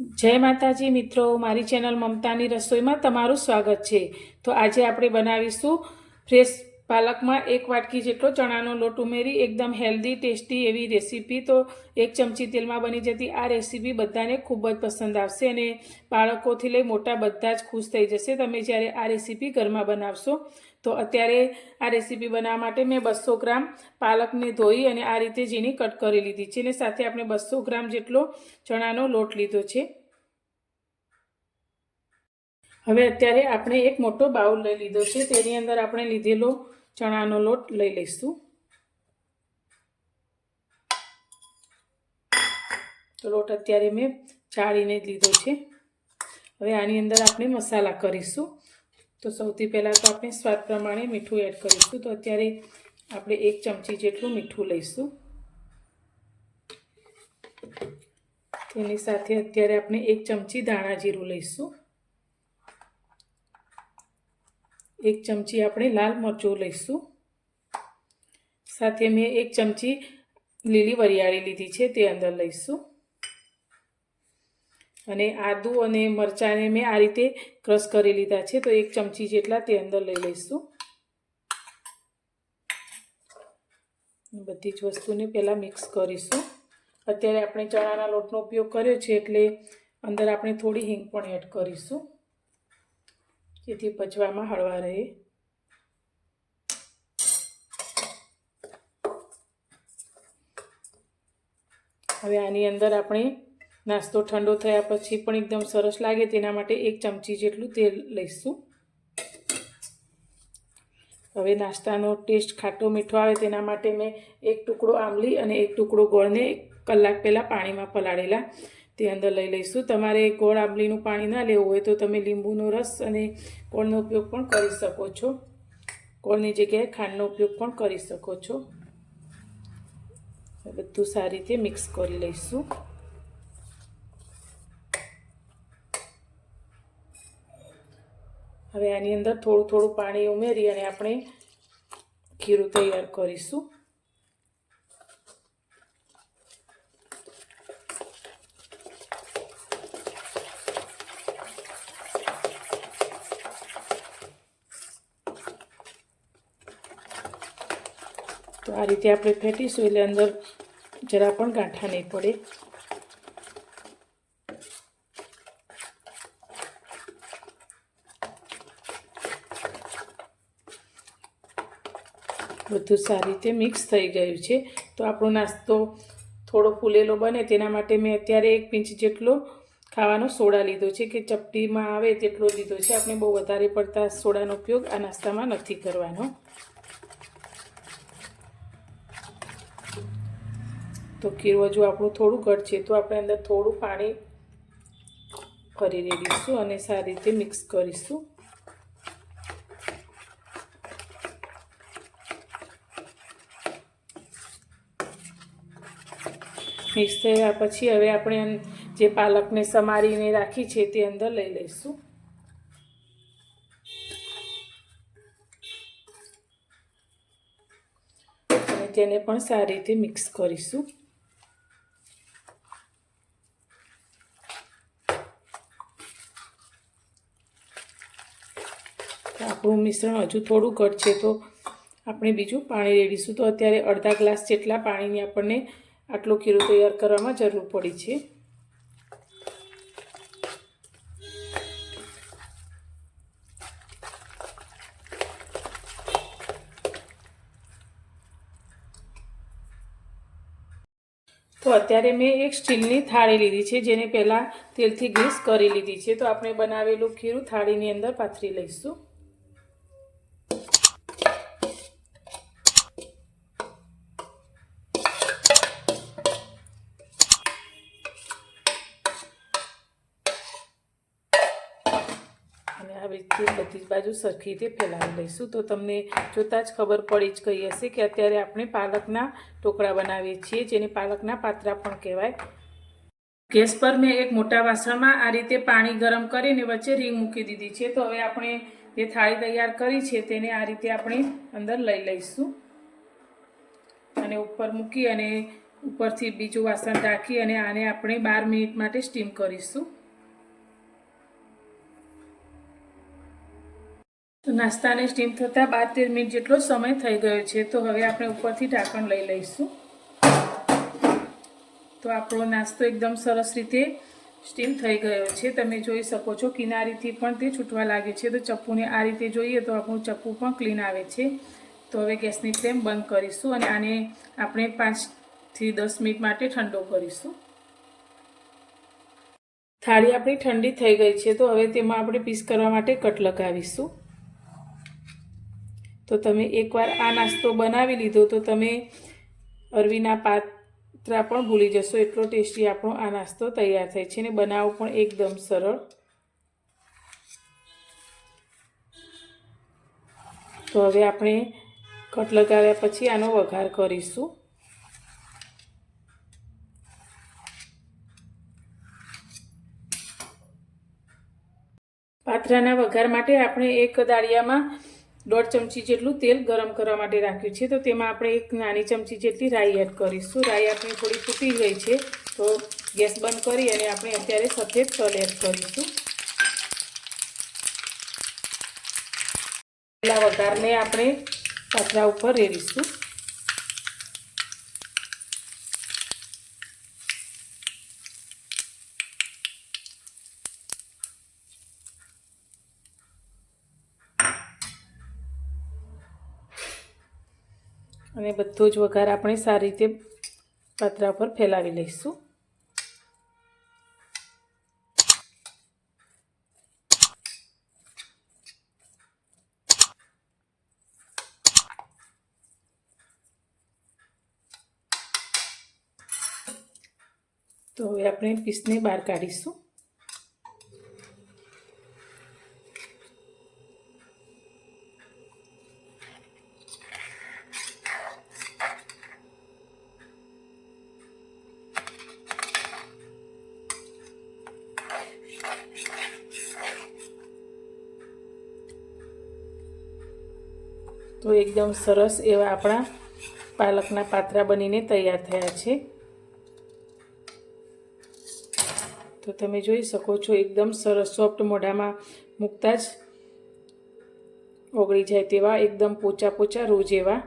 જય માતાજી મિત્રો, મારી ચેનલ મમતાની રસોઈમાં તમારું સ્વાગત છે. તો આજે આપણે બનાવીશું ફ્રેશ પાલકમાં એક વાટકી જેટલો ચણાનો લોટ ઉમેરી એકદમ હેલ્ધી, ટેસ્ટી એવી રેસીપી તો એક ચમચી તેલમાં બની જતી આ રેસીપી બધાને ખૂબ જ પસંદ આવશે અને બાળકોથી લઈ મોટા બધા જ ખુશ થઈ જશે. તમે જ્યારે આ રેસીપી ઘરમાં બનાવશો, તો અત્યારે આ રેસીપી બનાવવા માટે મેં બસો ગ્રામ પાલકને ધોઈ અને આ રીતે ઝીણી કટ કરી લીધી છે અને સાથે આપણે બસો ગ્રામ જેટલો ચણાનો લોટ લીધો છે. હવે અત્યારે આપણે એક મોટો બાઉલ લઈ લીધો છે. તેની અંદર આપણે લીધેલો ચણાનો લોટ લઈ લઈશું તો લોટ અત્યારે મેં ચાળીને જ લીધો છે. હવે આની અંદર આપણે મસાલા કરીશું. તો સૌથી પહેલાં તો આપણે સ્વાદ પ્રમાણે મીઠું એડ કરીશું. તો અત્યારે આપણે એક ચમચી જેટલું મીઠું લઈશું. તેની સાથે અત્યારે આપણે એક ચમચી ધાણા જીરું લઈશું. એક ચમચી આપણે લાલ મરચું લઈશું. સાથે મેં એક ચમચી લીલી વરિયાળી લીધી છે તે અંદર લઈશું. અને આદુ અને મરચાંને મેં આ રીતે ક્રશ કરી લીધા છે, તો એક ચમચી જેટલા તે અંદર લઈ લઈશું. બધી જ વસ્તુને પહેલાં મિક્સ કરીશું. અત્યારે આપણે ચણાના લોટનો ઉપયોગ કર્યો છે, એટલે અંદર આપણે થોડી હિંગ પણ એડ કરીશું. જેથી પચવામાં હળવા રહે. હવે આની અંદર આપણે નાસ્તો ઠંડો થયા પછી પણ એકદમ સરસ લાગે તેના માટે એક ચમચી જેટલું તેલ લઈશું. હવે નાસ્તાનો ટેસ્ટ ખાટો મીઠો આવે તેના માટે મેં એક ટુકડો આંબલી અને એક ટુકડો ગોળને કલાક પહેલાં પાણીમાં પલાળેલા તે અંદર લઈ લઈશું. તમારે ગોળ આંબલીનું પાણી ના લેવું હોય તો તમે લીંબુનો રસ અને ગોળનો ઉપયોગ પણ કરી શકો છો. ગોળની જગ્યાએ ખાંડનો ઉપયોગ પણ કરી શકો છો. બધું સારી રીતે મિક્સ કરી લઈશું. હવે આની અંદર થોડું થોડું પાણી ઉમેરી અને આપણે ખીરું તૈયાર કરીશું. તો આ રીતે આપણે ફેટીશું એટલે અંદર જરા પણ ગાંઠા નહીં પડે. બધું સારી રીતે મિક્સ થઈ ગયું છે. તો આપણો નાસ્તો થોડો ફૂલેલો બને તેના માટે મેં અત્યારે એક પિંચ જેટલો ખાવાનો સોડા લીધો છે કે ચપટીમાં આવે તેટલો લીધો છે. આપણે બહુ વધારે પડતા સોડાનો ઉપયોગ આ નાસ્તામાં નથી કરવાનો. તો ખીરું હજુ આપણું થોડું ઘટ છે, તો આપણે અંદર થોડું પાણી કરી રેડીશું અને સારી રીતે મિક્સ કરીશું. મિક્સ થયા પછી હવે આપણે જે પાલકને સમારીને રાખી છે તે અંદર લઈ લઈશું. તેને પણ સારી રીતે મિક્સ કરીશું. આપણું મિશ્રણ હજુ થોડું ઘટ છે તો આપણે બીજું પાણી રેડીશું. તો અત્યારે અડધા ગ્લાસ જેટલા પાણીની આપણને આટલું ખીરું તૈયાર કરવામાં જરૂર પડી છે. તો અત્યારે મેં એક સ્ટીલની થાળી લીધી છે, જેને પહેલાં તેલથી ગ્રીસ કરી લીધી છે. તો આપણે બનાવેલું ખીરું થાળીની અંદર પાથરી લઈશું. અને આવી રીતે બધી જ બાજુ સરખી રીતે ફેલાવી લઈશું. તો તમને જોતાં જ ખબર પડી જ ગઈ હશે કે અત્યારે આપણે પાલકના ટોકરા બનાવીએ છીએ, જેને પાલકના પાત્રા પણ કહેવાય. ગેસ પર મેં એક મોટા વાસણમાં આ રીતે પાણી ગરમ કરીને વચ્ચે રીંગ મૂકી દીધી છે. તો હવે આપણે જે થાળી તૈયાર કરી છે તેને આ રીતે આપણે અંદર લઈ લઈશું. અને ઉપર મૂકી અને ઉપરથી બીજું વાસણ ઢાંકી અને આને આપણે બાર મિનિટ માટે સ્ટીમ કરીશું. તો નાસ્તાને સ્ટીમ થતાં બાર તેર મિનિટ જેટલો સમય થઈ ગયો છે, તો હવે આપણે ઉપરથી ઢાંકણ લઈ લઈશું. તો આપણો નાસ્તો એકદમ સરસ રીતે સ્ટીમ થઈ ગયો છે. તમે જોઈ શકો છો કિનારીથી પણ તે છૂટવા લાગે છે. તો ચપ્પુને આ રીતે જોઈએ તો આપણું ચપ્પુ પણ ક્લીન આવે છે. તો હવે ગેસની ફ્લેમ બંધ કરીશું અને આને આપણે પાંચથી દસ મિનિટ માટે ઠંડો કરીશું. થાળી આપણી ઠંડી થઈ ગઈ છે, તો હવે તેમાં આપણે પીસ કરવા માટે કટ લગાવીશું. તો તમે એકવાર આ નાસ્તો બનાવી લીધો તો તમે અરવીના પાત્રા પણ ભૂલી જશો. એટલો ટેસ્ટી આપણો આ નાસ્તો તૈયાર થાય છે ને બનાવવો પણ એકદમ સરળ. તો હવે આપણે કટ લગાવ્યા પછી આનો વઘાર કરીશું. પાત્રાના વઘાર માટે આપણે એક દાળિયામાં દોઢ ચમચી જેટલું તેલ ગરમ કરવા માટે રાખ્યું છે. તો તેમાં આપણે એક નાની ચમચી જેટલી રાઈ એડ કરીશું. રાઈ આપણી થોડી ફૂટી ગઈ છે. તો ગેસ બંધ કરી અને આપણે અત્યારે સફેદ તલ એડ કરીશું. પહેલાં વઘારને આપણે પાત્રા ઉપર રેડીશું. અને બધો જ વઘાર આપણે સારી રીતે પાત્રા પર ફેલાવી લઈશું. તો હવે આપણે પીસને બહાર કાઢીશું. તો એકદમ સરસ એવા આપણા પાલકના પાત્રા બનીને તૈયાર થયા છે. તો તમે જોઈ શકો છો, એકદમ સરસ સોફ્ટ મોઢામાં મૂકતા જ ઓગળી જાય તેવા એકદમ પોચા પોચા રોજ એવા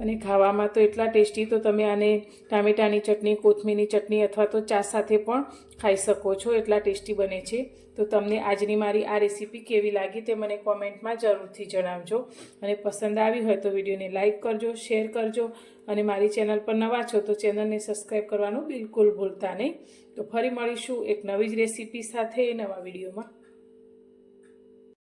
અને ખાવામાં તો એટલા ટેસ્ટી તો તમે આને ટામેટાની ચટણી, કોથમીરની ચટણી અથવા તો ચા સાથે પણ ખાઈ શકો છો. એટલા ટેસ્ટી બને છે. તો તમને આજની મારી આ રેસીપી કેવી લાગી તે મને કોમેન્ટમાં જરૂરથી જણાવજો. અને પસંદ આવી હોય તો વિડીયોને લાઇક કરજો, શેર કરજો અને મારી ચેનલ પર નવા છો તો ચેનલને સબસ્ક્રાઈબ કરવાનું બિલકુલ ભૂલતા નહીં. તો ફરી મળીશું એક નવી જ રેસીપી સાથે નવા વિડીયોમાં.